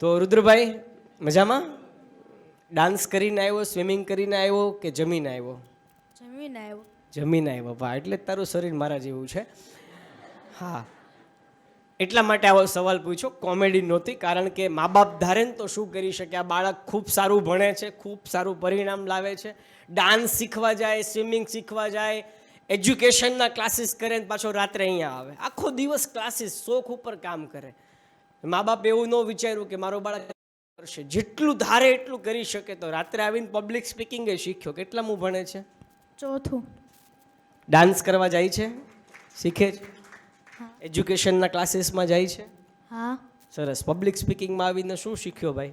તો રુદ્રભાઈ મજામાં? ડાન્સ કરીને આવ્યો સ્વિમિંગ કરીને આવ્યો કે જમીને આવ્યો? જમીને આવ્યો. જમીન આવ્યો. વાહ એટલે જ તારું શરીર મારા જેવું છે. હા. એટલા માટે આવો સવાલ પૂછ્યો કોમેડી નહોતી કારણ કે મા બાપ ધારે ને તો શું કરી શકે? આ બાળક ખૂબ સારું ભણે છે ખૂબ સારું પરિણામ લાવે છે. ડાન્સ શીખવા જાય સ્વિમિંગ શીખવા જાય એજ્યુકેશનના ક્લાસીસ કરે ને પાછો રાત્રે અહીંયા આવે. આખો દિવસ ક્લાસીસ શોખ ઉપર કામ કરે. મા બાપ એવું ન વિચાર્યું કે મારો બાળક કરશે. જેટલું ધારે એટલું કરી શકે તો. રાત્રે આવીને પબ્લિક સ્પીકિંગ એ શીખ્યો. કેટલા મું ભણે છે? ચોથું. ડાન્સ કરવા જાય છે? શીખે છે? એજ્યુકેશનના ક્લાસીસમાં જાય છે? હા. સરસ. પબ્લિક સ્પીકિંગમાં આવીને શું શીખ્યો ભાઈ?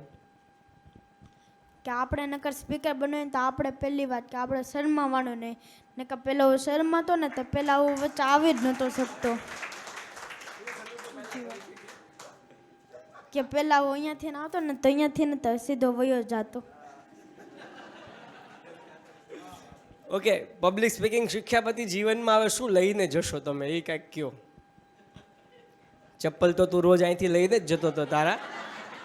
કે આપણે નકર સ્પીકર બનાવીને તો આપણે પહેલી વાત કે આપણે શરમાવાનું નહીં. નકર પહેલો શરમાતો ને તો પહેલાં વચ્ચે આવી જ નહોતો શકતો. કે પેલા હું અહીંયાથી ને આવતો ને તો અહીંયાથી ને તો સીધો વયો જાતો. ઓકે પબ્લિક સ્પીકિંગ શીખ્યા પછી જીવનમાં હવે શું લઈને જશો તમે? એ કાંઈક કયો. ચપ્પલ તો તું રોજ અહીંથી લઈને જ જતો હતો તારા.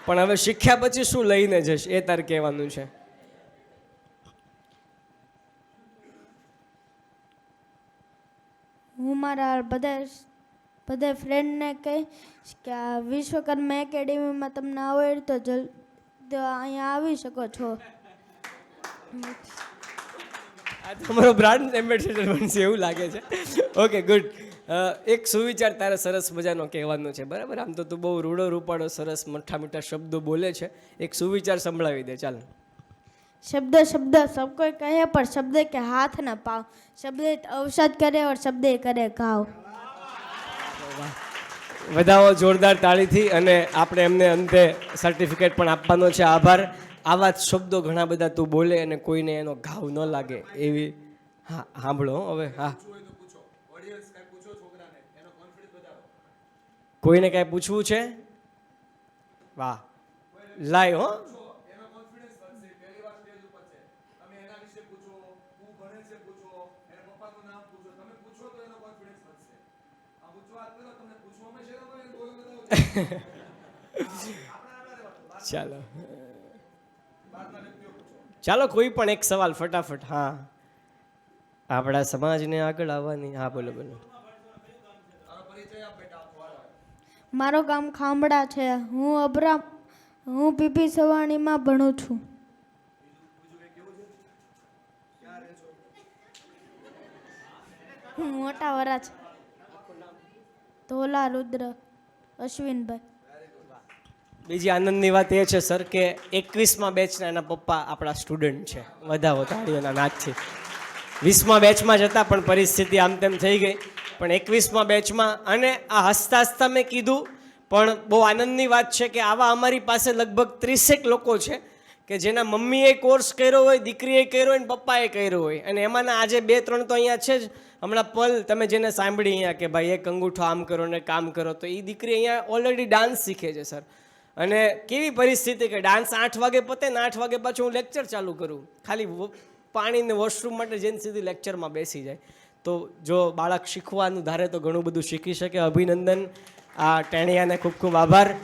પણ હવે શીખ્યા પછી શું લઈને જશ? એ તારે કહેવાનું છે. હું મારા બધા બધા ફ્રેન્ડને કહીશ કે આ વિશ્વકર્મા એકેડેમીમાં તમને આવડે તો જલ અહીંયા આવી શકો છો. આ તમારો બ્રાન્ડ એમ્બેસેડર બનશે એવું લાગે છે. ઓકે ગુડ એક સુવિચાર તારે સરસ મજાનો કહેવાનો છે. બરાબર? આમ તો તું બહુ રૂડો રૂપાળો સરસ મઠા મીઠા શબ્દો બોલે છે. એક સુવિચાર સંભળાવી દે ચાલ. શબ્દ શબ્દ સબ કોઈ કહે પણ શબ્દ કે હાથ ના પાવ. શબ્દ અવસાદ કરે ઓર શબ્દ કરે ઘાવ. વધાવો જોરદાર તાળીથી અને આપણે એમને અંતે સર્ટિફિકેટ પણ આપવાનો છે. આભાર. આવા જ શબ્દો ઘણા બધા તું બોલે અને કોઈને એનો ઘાવ ન લાગે એવી હા, સાંભળો હવે, હા. કોઈને કાંઈ પૂછવું છે? વાહ. લાય હો. ચાલો. ચાલો કોઈ પણ એક સવાલ ફટાફટ હા. આપણા સમાજને આગળ આવવાની હા બોલો બોલો. મારો ગામ ખાંભડા છે. હું અબરા હું પીપી સવાણીમાં ભણું છું. હું મોટા વરાછ ધોલા રુદ્ર, અશ્વિનભાઈ. બીજી આનંદની વાત એ છે, સર, કે એકવીસમાં બેચના એના પપ્પા આપણા સ્ટુડન્ટ છે. વધાવો તાળીઓના નાચથી વીસમાં બેચમાં જતા પણ પરિસ્થિતિ આમ તેમ થઈ ગઈ. પણ એકવીસમાં બેચમાં અને આ હસતા હસતા મેં કીધું, પણ બહુ આનંદની વાત છે કે આવા અમારી પાસે લગભગ ત્રીસેક લોકો છે કે જેના મમ્મીએ કોર્સ કર્યો હોય, દીકરીએ કર્યો હોય ને પપ્પાએ કર્યો હોય. અને એમાંના આજે બે ત્રણ તો અહીંયા છે જ. હમણાં પલ તમે જેને સાંભળી અહીંયા કે ભાઈ એક અંગૂઠો આમ કરો ને કામ કરો, તો એ દીકરી અહીંયા ઓલરેડી ડાન્સ શીખે છે સર અને કેવી પરિસ્થિતિ કે ડાન્સ આઠ વાગે પતે ને આઠ વાગે પાછું હું લેક્ચર ચાલુ કરું. ખાલી પાણીને વોશરૂમ માટે જઈને સીધી લેક્ચરમાં બેસી જાય. તો જો બાળક શીખવાનું ધારે તો ઘણું બધું શીખી શકે. અભિનંદન. આ ટેણિયાને ખૂબ ખૂબ આભાર.